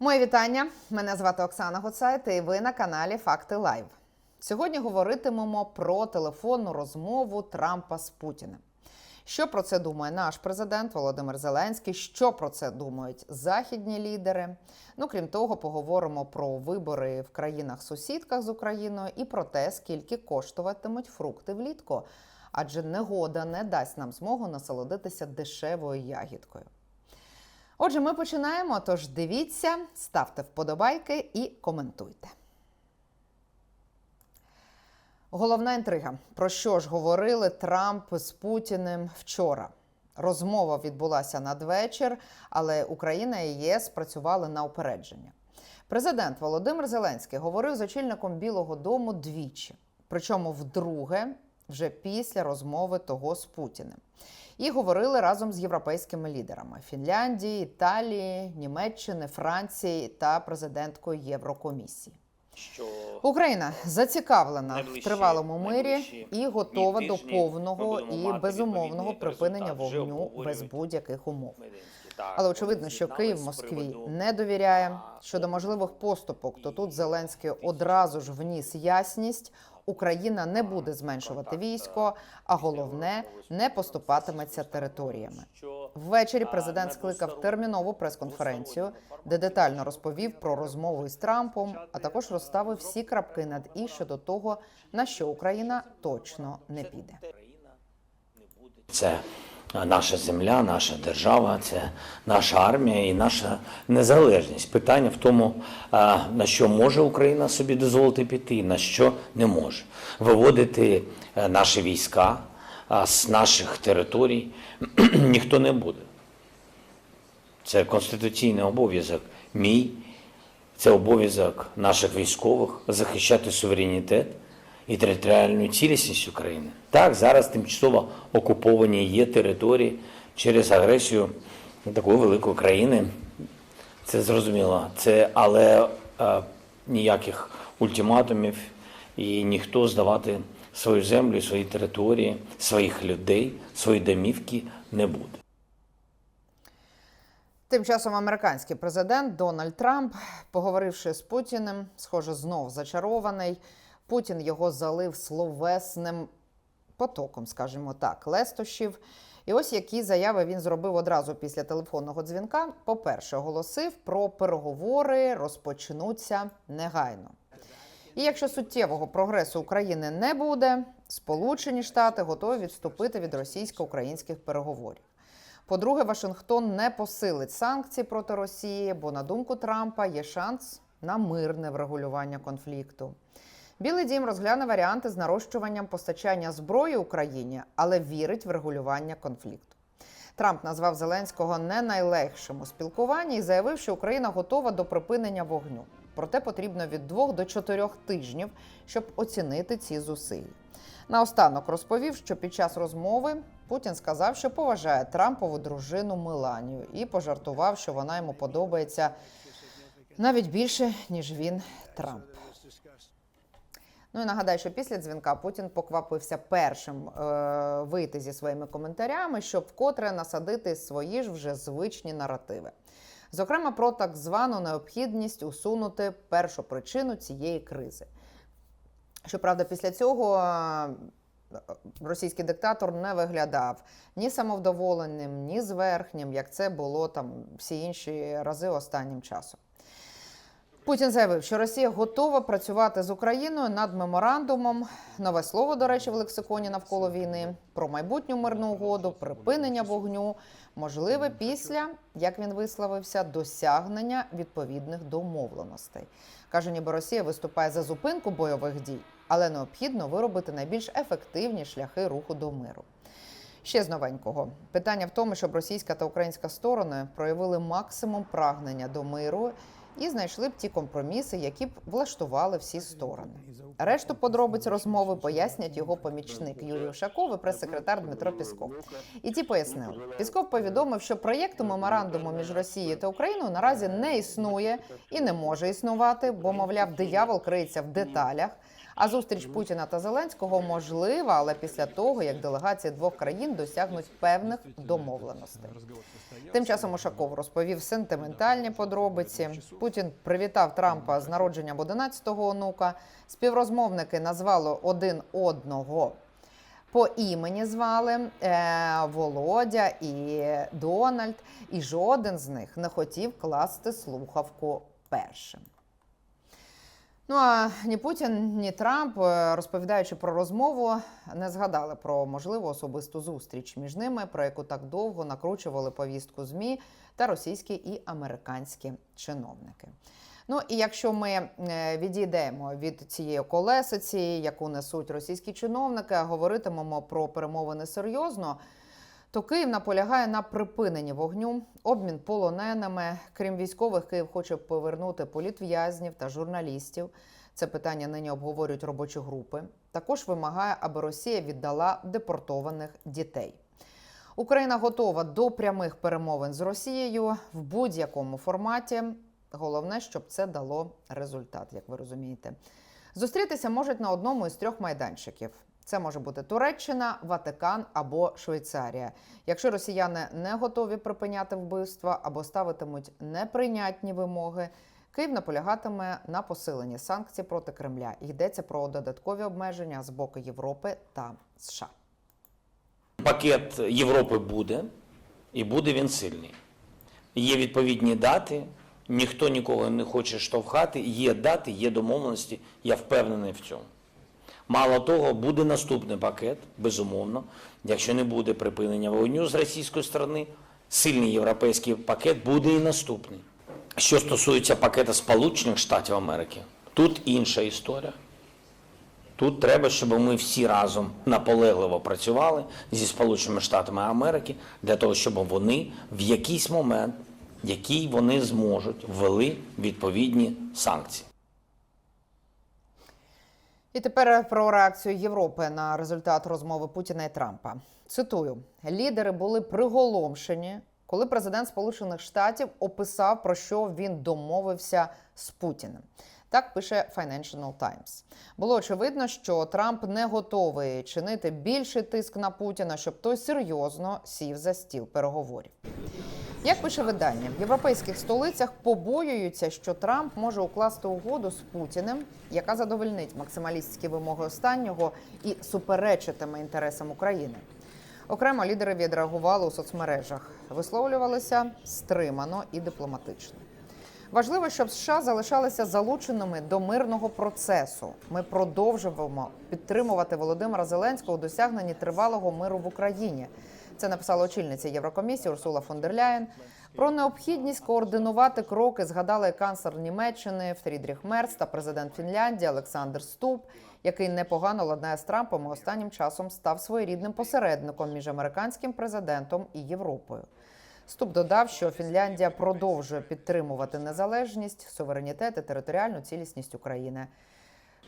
Моє вітання. Мене звати Оксана Гуцайт, і ви на каналі Факти Лайв. Сьогодні говоритимемо про телефонну розмову Трампа з Путіним. Що про це думає наш президент Володимир Зеленський? Що про це думають західні лідери? Ну крім того, поговоримо про вибори в країнах-сусідках з Україною і про те, скільки коштуватимуть фрукти влітку. Адже негода не дасть нам змогу насолодитися дешевою ягідкою. Отже, ми починаємо. Тож дивіться, ставте вподобайки і коментуйте. Головна інтрига. Про що ж говорили Трамп з Путіним вчора? Розмова відбулася надвечір, але Україна і ЄС працювали на упередження. Президент Володимир Зеленський говорив з очільником Білого Дому двічі, причому вдруге, вже після розмови того з Путіним. І говорили разом з європейськими лідерами Фінляндії, Італії, Німеччини, Франції та президенткою Єврокомісії. що Україна зацікавлена в тривалому мирі і готова до повного і безумовного припинення вогню без будь-яких умов. Але очевидно, що Київ Москві не довіряє щодо можливих поступок. То тут Зеленський одразу ж вніс ясність. Україна не буде зменшувати військо, а головне не поступатиметься територіями. що Ввечері президент скликав термінову прес-конференцію, де детально розповів про розмову із Трампом, а також розставив всі крапки над і щодо того, на що Україна точно не піде. Україна не буде Це наша земля, наша держава, це наша армія і наша незалежність. Питання в тому, на що може Україна собі дозволити піти, на що не може. Виводити е, наші війська з наших територій ніхто не буде. Це конституційний обов'язок мій, це обов'язок наших військових захищати суверенітет і територіальну цілісність України. Так, зараз тимчасово окуповані є території через агресію такої великої країни. Це зрозуміло. Це, але е, ніяких ультиматумів і ніхто здавати свою землю, свої території, своїх людей, свої домівки не буде. Тим часом американський президент Дональд Трамп, поговоривши з Путіним, схоже, знов зачарований. Путін його залив словесним потоком, скажімо так, лестощів. І ось які заяви він зробив одразу після телефонного дзвінка. По-перше, оголосив про переговори розпочнуться негайно. І якщо суттєвого прогресу України не буде, Сполучені Штати готові відступити від російсько-українських переговорів. По-друге, Вашингтон не посилить санкції проти Росії, бо, на думку Трампа, є шанс на мирне врегулювання конфлікту. Білий дім розгляне варіанти з нарощуванням постачання зброї Україні, але вірить в регулювання конфлікту. Трамп назвав Зеленського не найлегшим у спілкуванні і заявив, що Україна готова до припинення вогню. Проте потрібно від двох до чотирьох тижнів, щоб оцінити ці зусилля. Наостанок розповів, що під час розмови Путін сказав, що поважає Трампову дружину Меланію і пожартував, що вона йому подобається навіть більше, ніж він Трамп. Ну і нагадаю, що після дзвінка Путін поквапився першим е, вийти зі своїми коментарями, щоб вкотре насадити свої ж вже звичні наративи. Зокрема, про так звану необхідність усунути першу причину цієї кризи. Щоправда, після цього е, російський диктатор не виглядав ні самовдоволеним, ні зверхнім, як це було там всі інші рази останнім часом. Путін заявив, що Росія готова працювати з Україною над меморандумом. Нове слово, до речі, в лексиконі навколо війни про майбутню мирну угоду, припинення вогню, можливе після, як він висловився, досягнення відповідних домовленостей. Каже, ніби Росія виступає за зупинку бойових дій, але необхідно виробити найбільш ефективні шляхи руху до миру. Ще з новенького питання в тому, щоб російська та українська сторони проявили максимум прагнення до миру і знайшли б ті компроміси, які б влаштували всі сторони. Решту подробиць розмови пояснять його помічник Юрій Ушаков і прес-секретар Дмитро Пісков. І ті пояснили. Пісков повідомив, що проєкту меморандуму між Росією та Україною наразі не існує і не може існувати, бо, мовляв, диявол криється в деталях. А зустріч Путіна та Зеленського можлива, але після того, як делегації двох країн досягнуть певних домовленостей. Тим часом Ушаков розповів сентиментальні подробиці. Путін привітав Трампа з народженням 11-го онука. Співрозмовники назвали один одного. По імені звали е, Володя і Дональд, і жоден з них не хотів класти слухавку першим. Ну а ні Путін, ні Трамп, е, розповідаючи про розмову, не згадали про можливу особисту зустріч між ними, про яку так довго накручували повістку ЗМІ та російські і американські чиновники. Ну і якщо ми е, відійдемо від цієї колесиці, яку несуть російські чиновники, говоритимемо про перемовини серйозно, то Київ наполягає на припиненні вогню, обмін полоненими. Крім військових, Київ хоче повернути політв'язнів та журналістів. Це питання нині обговорюють робочі групи. Також вимагає, аби Росія віддала депортованих дітей. Україна готова до прямих перемовин з Росією в будь-якому форматі. Головне, щоб це дало результат, як ви розумієте. Зустрітися можуть на одному із трьох майданчиків. Це може бути Туреччина, Ватикан або Швейцарія. Якщо росіяни не готові припиняти вбивства або ставитимуть неприйнятні вимоги, Київ наполягатиме на посиленні санкцій проти Кремля. Йдеться про додаткові обмеження з боку Європи та США. Пакет Європи буде, і буде він сильний. Є відповідні дати, ніхто нікого не хоче штовхати. Є дати, є домовленості. Я впевнений в цьому. Мало того, буде наступний пакет, безумовно. Якщо не буде припинення вогню з російської сторони, сильний європейський пакет буде і наступний. Що стосується пакета Сполучених Штатів Америки, тут інша історія. Тут треба, щоб ми всі разом наполегливо працювали зі Сполученими Штатами Америки для того, щоб вони в якийсь момент, який вони зможуть, ввели відповідні санкції. І тепер про реакцію Європи на результат розмови Путіна і Трампа. Цитую: лідери були приголомшені, коли президент Сполучених Штатів описав, про що він домовився з Путіним. Так пише Financial Times. Було очевидно, що Трамп не готовий чинити більший тиск на Путіна, щоб той серйозно сів за стіл переговорів. Як пише видання, в європейських столицях побоюються, що Трамп може укласти угоду з Путіним, яка задовольнить максималістські вимоги останнього і суперечитиме інтересам України. Окремо лідери відреагували у соцмережах, висловлювалися стримано і дипломатично. Важливо, щоб США залишалися залученими до мирного процесу. Ми продовжуємо підтримувати Володимира Зеленського у досягненні тривалого миру в Україні. Це написала очільниця Єврокомісії Урсула фон дер Ляєн. Про необхідність координувати кроки згадали канцлер Німеччини Фрідріх Мерц та президент Фінляндії Олександр Ступ, який непогано ладнає з Трампом і останнім часом став своєрідним посередником між американським президентом і Європою. Ступ додав, що Фінляндія продовжує підтримувати незалежність, суверенітет і територіальну цілісність України.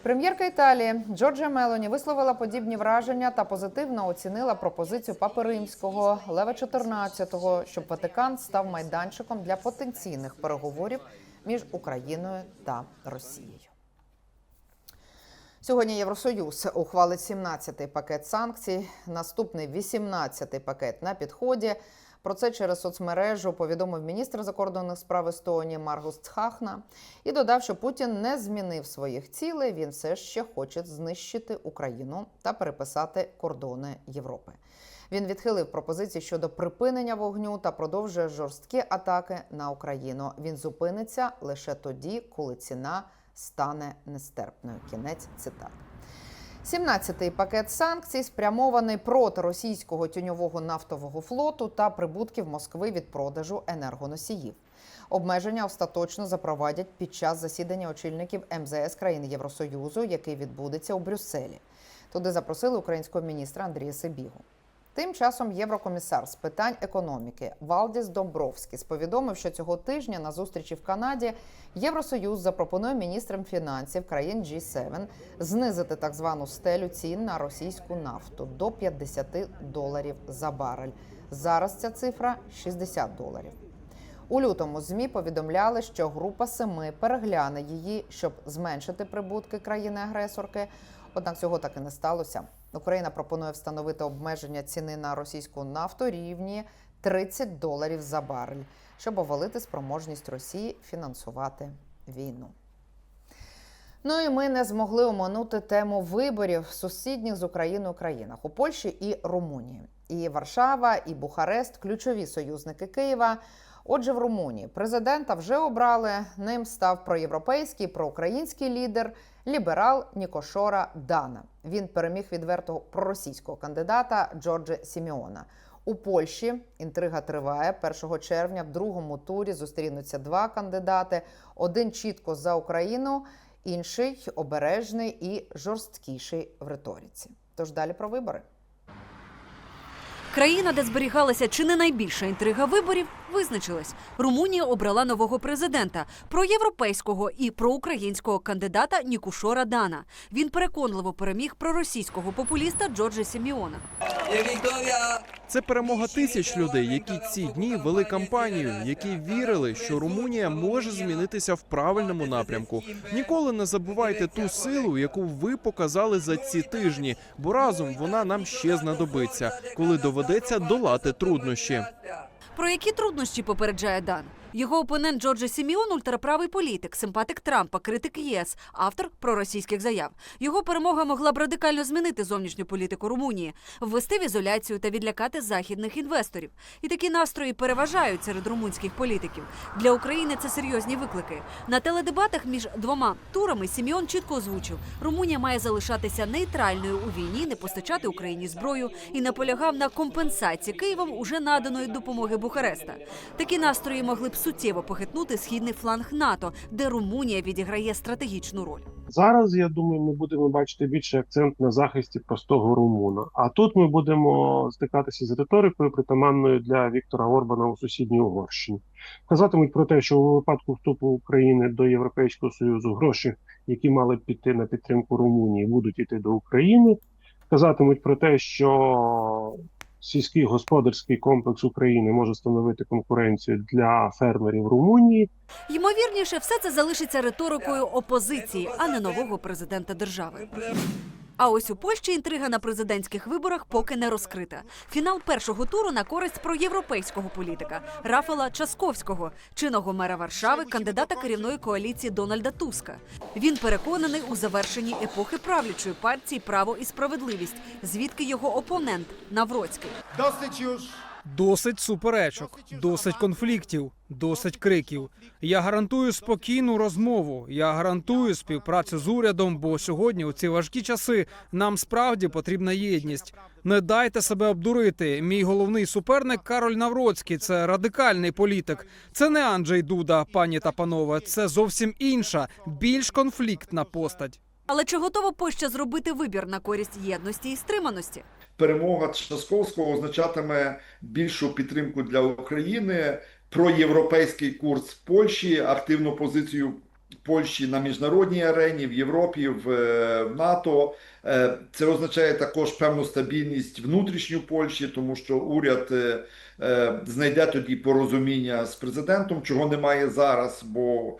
Прем'єрка Італії Джорджа Мелоні висловила подібні враження та позитивно оцінила пропозицію Папи Римського Лева XIV, щоб Ватикан став майданчиком для потенційних переговорів між Україною та Росією. Сьогодні Євросоюз ухвалить 17-й пакет санкцій, наступний 18-й пакет на підході. Про це через соцмережу повідомив міністр закордонних справ Естонії Маргус Цхахна і додав, що Путін не змінив своїх цілей. Він все ще хоче знищити Україну та переписати кордони Європи. Він відхилив пропозиції щодо припинення вогню та продовжує жорсткі атаки на Україну. Він зупиниться лише тоді, коли ціна стане нестерпною. Кінець цитати. 17-й пакет санкцій спрямований проти російського тіньового нафтового флоту та прибутків Москви від продажу енергоносіїв. Обмеження остаточно запровадять під час засідання очільників МЗС країн Євросоюзу, який відбудеться у Брюсселі. Туди запросили українського міністра Андрія Сибігу. Тим часом єврокомісар з питань економіки Валдіс Домбровський повідомив, що цього тижня на зустрічі в Канаді Євросоюз запропонує міністрам фінансів країн G7 знизити так звану стелю цін на російську нафту до 50 доларів за барель. Зараз ця цифра 60 доларів. У лютому змі повідомляли, що група семи перегляне її, щоб зменшити прибутки країни-агресорки. Однак цього так і не сталося. Україна пропонує встановити обмеження ціни на російську нафту рівні 30 доларів за барель, щоб овалити спроможність Росії фінансувати війну. Ну і ми не змогли оминути тему виборів сусідніх з Україною країнах у Польщі і Румунії. І Варшава, і Бухарест ключові союзники Києва. Отже, в Румунії президента вже обрали. Ним став проєвропейський проукраїнський лідер, ліберал Нікошора Дана. Він переміг відвертого проросійського кандидата Джорджа Сіміона. У Польщі інтрига триває 1 червня. В другому турі зустрінуться два кандидати: один чітко за Україну, інший обережний і жорсткіший в риториці. Тож далі про вибори. Країна, де зберігалася чи не найбільша інтрига виборів, визначилась. Румунія обрала нового президента проєвропейського і проукраїнського кандидата Нікушора Дана. Він переконливо переміг проросійського популіста Джорджа Сіміона. Це перемога тисяч людей, які ці дні вели кампанію, які вірили, що Румунія може змінитися в правильному напрямку. Ніколи не забувайте ту силу, яку ви показали за ці тижні, бо разом вона нам ще знадобиться, коли доведеться долати труднощі. Про які труднощі попереджає Дан? Його опонент Джорджа Сіміон ультраправий політик, симпатик Трампа, критик ЄС, автор проросійських заяв. Його перемога могла б радикально змінити зовнішню політику Румунії, ввести в ізоляцію та відлякати західних інвесторів. І такі настрої переважають серед румунських політиків. Для України це серйозні виклики. На теледебатах між двома турами Сіміон чітко озвучив: Румунія має залишатися нейтральною у війні, не постачати Україні зброю і наполягав на компенсації Києвом уже наданої допомоги Бухареста. Такі настрої могли б суттєво похитнути східний фланг НАТО, де Румунія відіграє стратегічну роль. Зараз я думаю, ми будемо бачити більший акцент на захисті простого румуна. А тут ми будемо стикатися з риторикою, притаманною для Віктора Орбана у сусідній Угорщині. Казатимуть про те, що у випадку вступу України до Європейського союзу гроші, які мали піти на підтримку Румунії, будуть іти до України. Казатимуть про те, що сільський господарський комплекс України може становити конкуренцію для фермерів Румунії. Ймовірніше, все це залишиться риторикою опозиції, а не нового президента держави. А ось у Польщі інтрига на президентських виборах поки не розкрита. Фінал першого туру на користь проєвропейського політика Рафала Часковського, чинного мера Варшави, кандидата керівної коаліції Дональда Туска. Він переконаний у завершенні епохи правлячої партії Право і справедливість, звідки його опонент Навроцький. Досить. Досить суперечок, досить конфліктів, досить криків. Я гарантую спокійну розмову. Я гарантую співпрацю з урядом, бо сьогодні, у ці важкі часи, нам справді потрібна єдність. Не дайте себе обдурити. Мій головний суперник Кароль Навроцький. Це радикальний політик. Це не Анджей Дуда, пані та панове. Це зовсім інша, більш конфліктна постать. Але чи готова Польща зробити вибір на користь єдності і стриманості? Перемога Часковського означатиме більшу підтримку для України, проєвропейський курс Польщі, активну позицію Польщі на міжнародній арені, в Європі, в е, НАТО. Е, Це означає також певну стабільність внутрішню Польщі, тому що уряд е, знайде тоді порозуміння з президентом, чого немає зараз, бо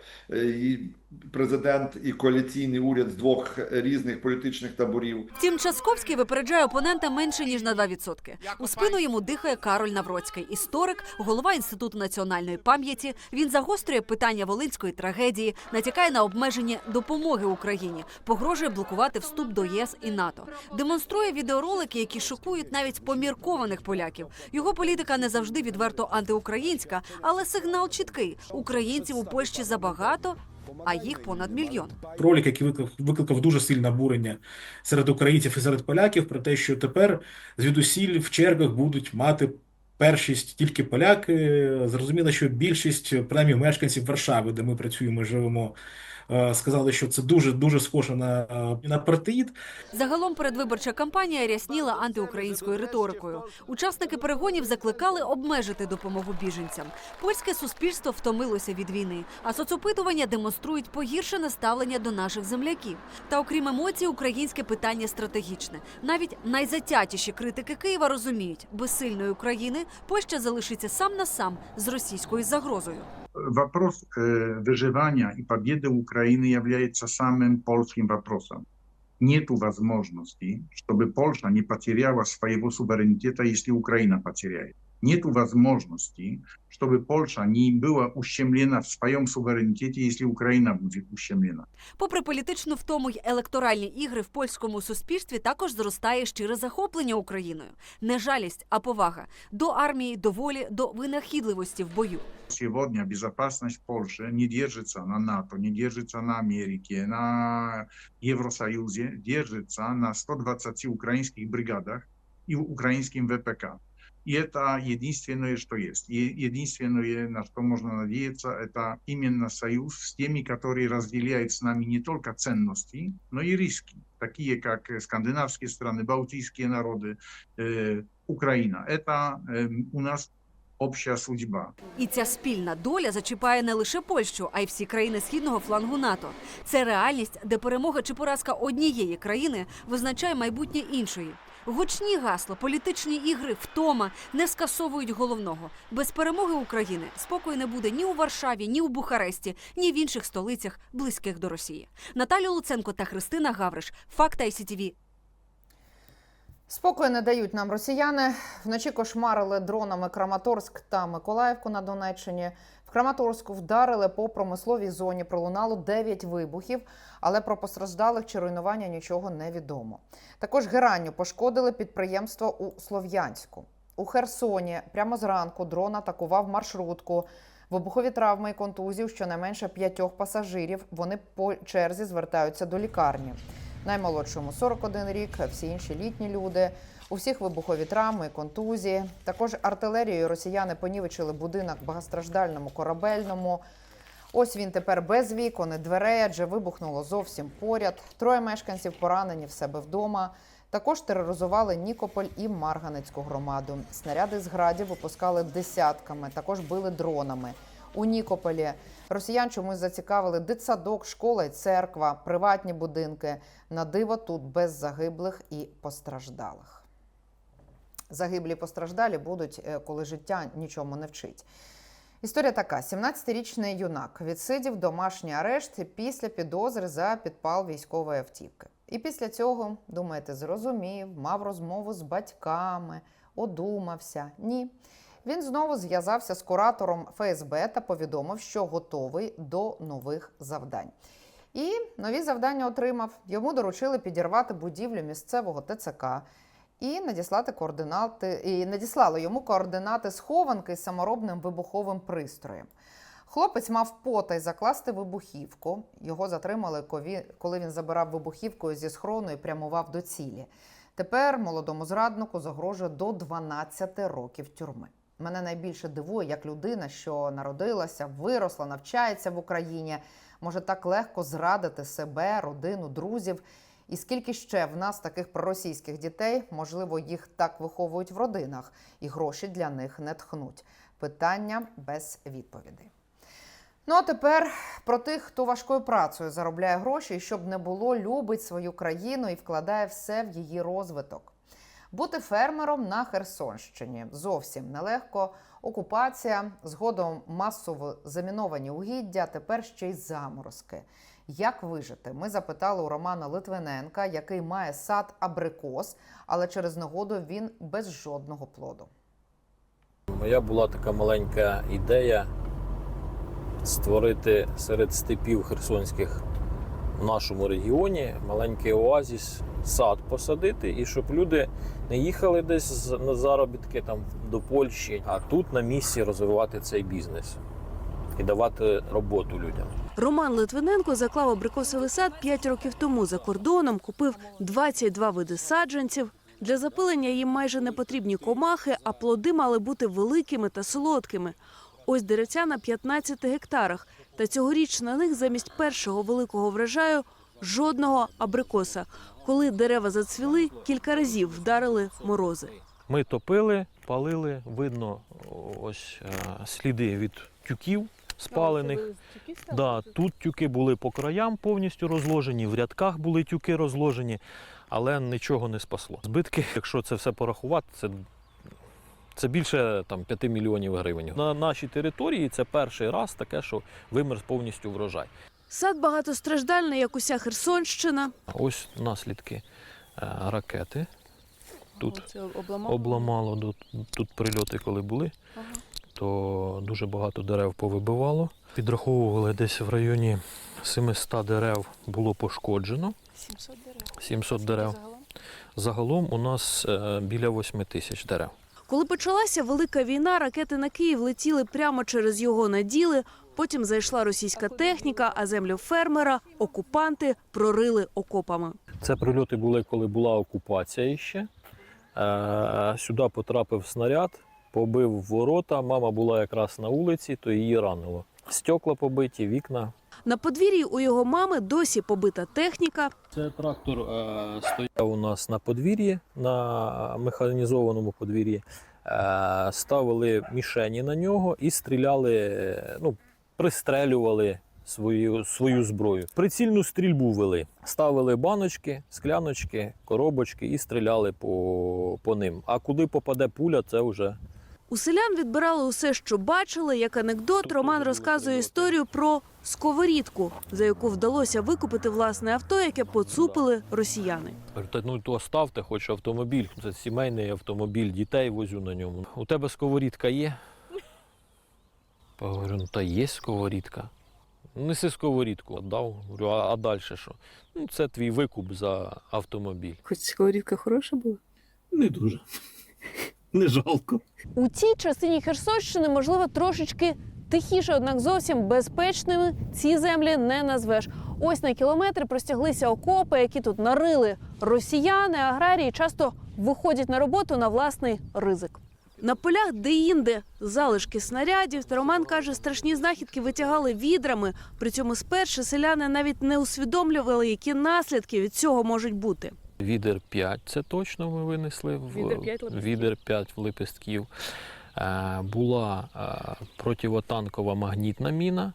президент і коаліційний уряд з двох різних політичних таборів. Втім, Часковський випереджає опонента менше ніж на 2%. У спину йому дихає Кароль Навроцький, історик, голова інституту національної пам'яті. Він загострює питання волинської трагедії, натякає на обмеження допомоги Україні, погрожує блокувати вступ до ЄС і НАТО. Демонструє відеоролики, які шокують навіть поміркованих поляків. Його політика не завжди відверто антиукраїнська, але сигнал чіткий: українців у Польщі забагато, а їх понад мільйон. ролик, який викликав, викликав дуже сильне обурення серед українців і серед поляків про те, що тепер звідусіль в чергах будуть мати першість тільки поляки. Зрозуміло, що більшість, принаймні мешканців Варшави, де ми працюємо, живемо, сказали, що це дуже дуже схоже на, е, на партеїд. Загалом передвиборча кампанія рясніла антиукраїнською риторикою. Учасники перегонів закликали обмежити допомогу біженцям. Польське суспільство втомилося від війни, а соцопитування демонструють погіршене ставлення до наших земляків. Та окрім емоцій, українське питання стратегічне. Навіть найзатятіші критики Києва розуміють, без сильної України Польща залишиться сам на сам з російською загрозою. Вопрос э, выживания и победы Украины является самым польским вопросом. Нет возможности, чтобы Польша не потеряла своего суверенитета, если Украина потеряет. Нет возможности, чтобы Польша не была ущемлена в своем суверенитете, если Украина будет ущемлена. Попри політичну втому й електоральні ігри в польському суспільстві також зростає щире захоплення Україною. Не жалість, а повага до армії, до волі, до винахідливості в бою. Сегодня безопасность Польши не держится на НАТО, не держится на Америке, на Евросоюзе, держится на 120 украинских бригадах и украинским ВПК. И это единственное, что есть. И единственное, на что можно надеяться, это именно союз с теми, которые разделяют с нами не только ценности, но и риски, такие как э, скандинавские страны, балтийские народы, э, Украина. Это э, у нас общая судьба. І ця спільна доля зачіпає не лише Польщу, а й всі країни східного флангу НАТО. Це реальність, де перемога чи поразка однієї країни визначає майбутнє іншої. Гучні гасла, політичні ігри, втома не скасовують головного. Без перемоги України спокою не буде ні у Варшаві, ні у Бухаресті, ні в інших столицях, близьких до Росії. Наталя Луценко та Христина Гавриш. Факт ICTV. Спокою не дають нам росіяни. Вночі кошмарили дронами Краматорськ та Миколаївку на Донеччині. В Краматорську вдарили по промисловій зоні. Пролунало 9 вибухів, але про постраждалих чи руйнування нічого не відомо. Також геранню пошкодили підприємство у Слов'янську. У Херсоні прямо зранку дрон атакував маршрутку. Вибухові травми і контузії щонайменше п'ятьох пасажирів. Вони по черзі звертаються до лікарні. Наймолодшому 41 рік, всі інші літні люди. У всіх вибухові травми, контузії. Також артилерією росіяни понівечили будинок багатостраждальному корабельному. Ось він тепер без вікон і дверей, адже вибухнуло зовсім поряд. Троє мешканців поранені в себе вдома. Також тероризували Нікополь і Марганецьку громаду. Снаряди з градів випускали десятками, також били дронами. У Нікополі росіян чомусь зацікавили дитсадок, школа і церква, приватні будинки. На диво тут без загиблих і постраждалих. Загиблі постраждалі будуть, е, коли життя нічому не вчить. Історія така: 17-річний юнак відсидів домашній арешт після підозри за підпал військової автівки. І після цього, думаєте, зрозумів, мав розмову з батьками, одумався. Ні. Він знову зв'язався з куратором ФСБ та повідомив, що готовий до нових завдань. І нові завдання отримав. Йому доручили підірвати будівлю місцевого ТЦК і надіслати координати, і надіслали йому координати схованки з саморобним вибуховим пристроєм. Хлопець мав потай закласти вибухівку. Його затримали, коли він забирав вибухівку зі схрону і прямував до цілі. Тепер молодому зраднику загрожує до 12 років тюрми. Мене найбільше дивує, як людина, що народилася, виросла, навчається в Україні, може так легко зрадити себе, родину, друзів. І скільки ще в нас таких проросійських дітей, можливо, їх так виховують в родинах, і гроші для них не тхнуть. Питання без відповідей. Ну а тепер про тих, хто важкою працею заробляє гроші, і щоб не було, любить свою країну і вкладає все в її розвиток. Бути фермером на Херсонщині зовсім нелегко. Окупація, згодом масово заміновані угіддя, тепер ще й заморозки. Як вижити? Ми запитали у Романа Литвиненка, який має сад абрикос, але через негоду він без жодного плоду. Моя була така маленька ідея створити серед степів херсонських в нашому регіоні маленький оазіс, сад посадити, і щоб люди не їхали десь на заробітки там до Польщі, а тут на місці розвивати цей бізнес і давати роботу людям. Роман Литвиненко заклав абрикосовий сад 5 років тому за кордоном, купив 22 види саджанців. Для запилення їм майже не потрібні комахи, а плоди мали бути великими та солодкими. Ось деревця на 15 гектарах. Та цьогоріч на них замість першого великого врожаю жодного абрикоса. Коли дерева зацвіли, кілька разів вдарили морози. Ми топили, палили, видно ось е, сліди від тюків спалених. Да, тут тюки були по краям повністю розложені, в рядках були тюки розложені, але нічого не спасло. Збитки, якщо це все порахувати, це, це більше там, 5 мільйонів гривень. На нашій території це перший раз таке, що вимерз повністю врожай. Сад багатостраждальний, як уся Херсонщина. Ось наслідки е, ракети. Тут обламало, тут, тут прильоти, коли були, то дуже багато дерев повибивало. Підраховували десь в районі 700 дерев було пошкоджено. 700 дерев. 700 дерев. Загалом у нас е, біля 8 тисяч дерев. Коли почалася велика війна, ракети на Київ летіли прямо через його наділи. Потім зайшла російська техніка, а землю фермера окупанти прорили окопами. Це прильоти були, коли була окупація ще. Е, Сюди потрапив снаряд, побив ворота. Мама була якраз на вулиці, то її ранило. Стекла побиті, вікна. На подвір'ї у його мами досі побита техніка. Це трактор е, стояв у нас на подвір'ї, на механізованому подвір'ї. Е, ставили мішені на нього і стріляли, ну, пристрелювали свою, свою зброю. Прицільну стрільбу вели. Ставили баночки, скляночки, коробочки і стріляли по, по ним. А куди попаде пуля, це вже У селян відбирали усе, що бачили. Як анекдот, Роман розказує історію про сковорідку, за яку вдалося викупити власне авто, яке поцупили росіяни. «Та ну то ставте, хоч автомобіль. Це сімейний автомобіль, дітей возю на ньому. У тебе сковорідка є? Говорю, ну та є сковорідка. Неси сковорідку, дав. Говорю, а, а далі що? Ну, це твій викуп за автомобіль. Хоч сковорідка хороша була? Не дуже. Не жалко. У цій частині Херсонщини, можливо, трошечки тихіше, однак зовсім безпечними ці землі не назвеш. Ось на кілометри простяглися окопи, які тут нарили росіяни. Аграрії часто виходять на роботу на власний ризик. На полях де-інде залишки снарядів. Та Роман каже, страшні знахідки витягали відрами. При цьому спершу селяни навіть не усвідомлювали, які наслідки від цього можуть бути. Відер 5 це точно ми винесли. В, Відер п'ять лепестків. Відер 5 лепестків. Е, була е, противотанкова магнітна міна,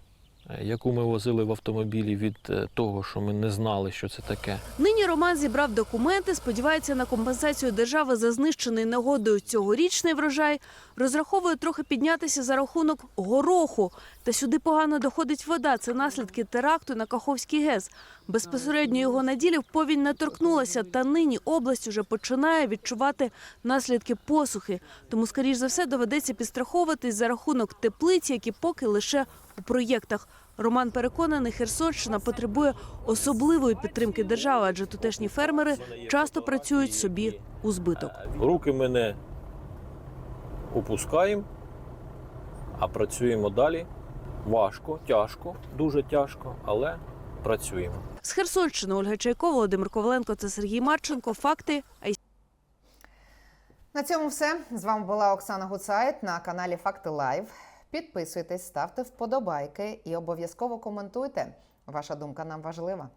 е, яку ми возили в автомобілі від того, що ми не знали, що це таке. Нині Роман зібрав документи, сподівається на компенсацію держави за знищений негодою цьогорічний врожай. Розраховує трохи піднятися за рахунок гороху. Та сюди погано доходить вода. Це наслідки теракту на Каховський ГЕС. Безпосередньо його наділів повінь не торкнулася, та нині область уже починає відчувати наслідки посухи. Тому, скоріш за все, доведеться підстраховуватись за рахунок теплиць, які поки лише у проєктах. Роман переконаний, Херсонщина потребує особливої підтримки держави, адже тутешні фермери часто працюють собі у збиток. Руки ми не опускаємо, а працюємо далі. Важко, тяжко, дуже тяжко, але працюємо. З Херсонщини Ольга Чайкова, Володимир Коваленко та Сергій Марченко. Факти. На цьому все. З вами була Оксана Гуцайт на каналі Факти Лайв. Підписуйтесь, ставте вподобайки і обов'язково коментуйте. Ваша думка нам важлива.